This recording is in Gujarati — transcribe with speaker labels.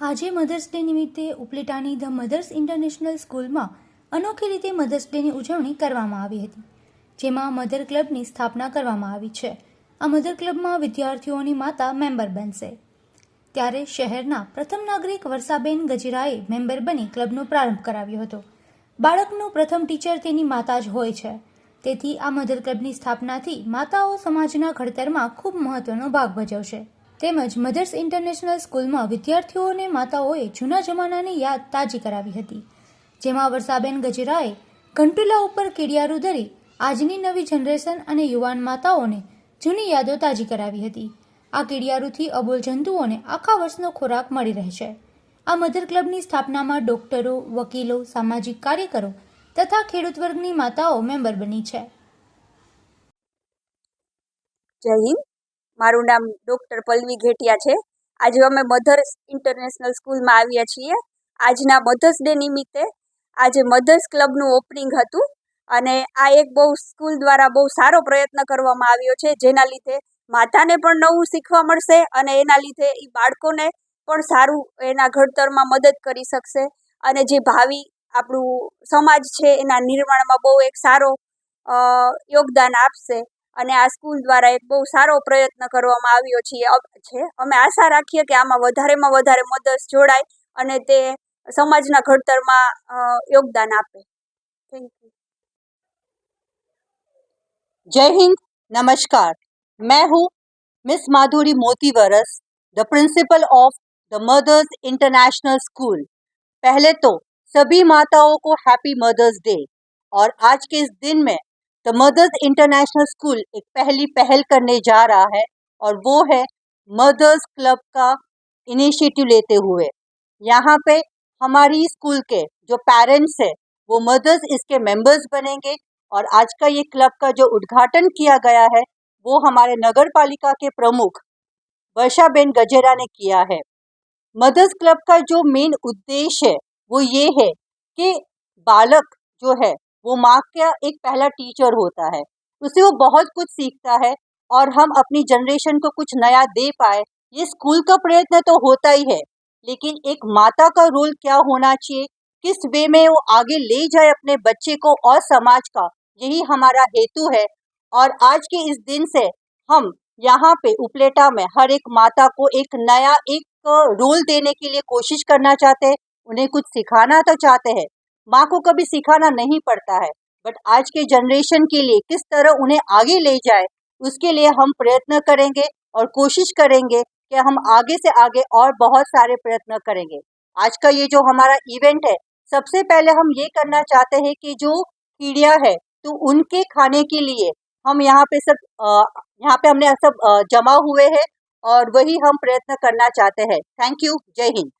Speaker 1: આજે મધર્સ ડે નિમિત્તે ઉપલેટાની ધ મધર્સ ઇન્ટરનેશનલ સ્કૂલમાં અનોખી રીતે મધર્સ ડેની ઉજવણી કરવામાં આવી હતી જેમાં મધર ક્લબની સ્થાપના કરવામાં આવી છે આ મધર ક્લબમાં વિદ્યાર્થીઓની માતા મેમ્બર બનશે ત્યારે શહેરના પ્રથમ નાગરિક વર્ષાબેન ગજીરાએ મેમ્બર બની ક્લબનો પ્રારંભ કરાવ્યો હતો બાળકનું પ્રથમ ટીચર તેની માતા જ હોય છે તેથી આ મધર ક્લબની સ્થાપનાથી માતાઓ સમાજના ઘડતરમાં ખૂબ મહત્વનો ભાગ ભજવશે તેમજ મધર્સ ઇન્ટરનેશનલ સ્કૂલમાં વિદ્યાર્થીઓને માતાઓએ જૂના જમાનાની યાદ તાજી કરાવી હતી જેમાં વર્ષાબેન ગજેરાએ ઘંટુલા ઉપર કેડિયારું ધરી આજની નવી જનરેશન અને યુવાન માતાઓને જૂની યાદો તાજી કરાવી હતી આ કેડિયારુથી અબોલ જંતુઓને આખા વર્ષનો ખોરાક મળી રહેશે આ મધર ક્લબની સ્થાપનામાં ડોક્ટરો વકીલો સામાજિક કાર્યકરો તથા ખેડૂત વર્ગની માતાઓ મેમ્બર બની છે
Speaker 2: જય હિન્દ મારું નામ ડૉક્ટર પલ્લવી ઘેટિયા છે આજે અમે મધર્સ ઇન્ટરનેશનલ સ્કૂલમાં આવ્યા છીએ આજના મધર્સ ડે નિમિત્તે આજે મધર્સ ક્લબનું ઓપનિંગ હતું અને આ એક બહુ સ્કૂલ દ્વારા બહુ સારો પ્રયત્ન કરવામાં આવ્યો છે જેના લીધે માતાને પણ નવું શીખવા મળશે અને એના લીધે એ બાળકોને પણ સારું એના ઘડતરમાં મદદ કરી શકશે અને જે ભાવિ આપણું સમાજ છે એના નિર્માણમાં બહુ એક સારો યોગદાન આપશે અને આ સ્કૂલ દ્વારા એક બહુ સારો પ્રયત્ન કરવામાં આવ્યો છે છે અમે આશા રાખીએ કે આમાં વધારેમાં વધારે મધર્સ જોડાય અને તે સમાજના ઘડતરમાં યોગદાન આપે થેન્ક યુ
Speaker 3: જય હિન્દ નમસ્કાર મેં હું miss Madhuri Motivaras the principal of the Mother's International School પહેલા તો સભી માતાઓ કો હેપી મધર્સ ડે ઓર આજ કે ઇસ દિન મેં द मदर्स इंटरनेशनल स्कूल एक पहली पहल करने जा रहा है और वो है मदर्स क्लब का इनिशिएटिव लेते हुए यहाँ पे हमारी स्कूल के जो पेरेंट्स हैं वो मदर्स इसके मेंबर्स बनेंगे और आज का ये क्लब का जो उद्घाटन किया गया है वो हमारे नगर पालिका के प्रमुख वर्षा बेन गजेरा ने किया है मदर्स क्लब का जो मेन उद्देश्य है वो ये है कि बालक जो है वो माँ का एक पहला टीचर होता है उससे वो बहुत कुछ सीखता है और हम अपनी जनरेशन को कुछ नया दे पाए ये स्कूल का प्रयत्न तो होता ही है लेकिन एक माता का रोल क्या होना चाहिए किस वे में वो आगे ले जाए अपने बच्चे को और समाज का यही हमारा हेतु है और आज के इस दिन से हम यहाँ पे उपलेटा में हर एक माता को एक नया एक रोल देने के लिए कोशिश करना चाहते हैं उन्हें कुछ सिखाना तो चाहते हैं माँ को कभी सिखाना नहीं पड़ता है बट आज के जनरेशन के लिए किस तरह उन्हें आगे ले जाए उसके लिए हम प्रयत्न करेंगे और कोशिश करेंगे कि हम आगे से आगे और बहुत सारे प्रयत्न करेंगे आज का ये जो हमारा इवेंट है सबसे पहले हम ये करना चाहते हैं कि जो कीड़िया है तो उनके खाने के लिए हम यहाँ पे सब यहाँ पे हमने सब जमा हुए हैं और वही हम प्रयत्न करना चाहते हैं थैंक यू जय हिंद